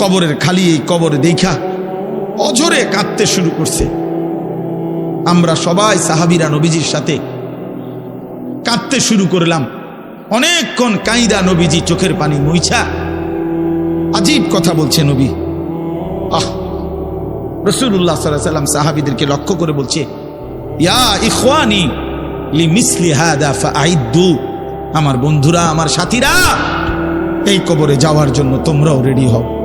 কবরের খালি এই কবরে দেখা অঝরে কাঁদতে শুরু করছে। আমরা সবাই সাহাবিরা নবীজির সাথে কাঁদতে শুরু করলাম। অনেকক্ষণ কাইদা নবীজি চোখের পানি মুইছা। আজীব কথা বলছে নবী। আহ রসুল্লাহ সাল্লাহ সাল্লাম সাহাবিদেরকে লক্ষ্য করে বলছে, ইয়া ইখওয়ানি লি মিসলি হাদা ফাআইদ্দু। আমার বন্ধুরা, আমার সাথীরা, এই কবরে যাওয়ার জন্য তোমরাও রেডি হও।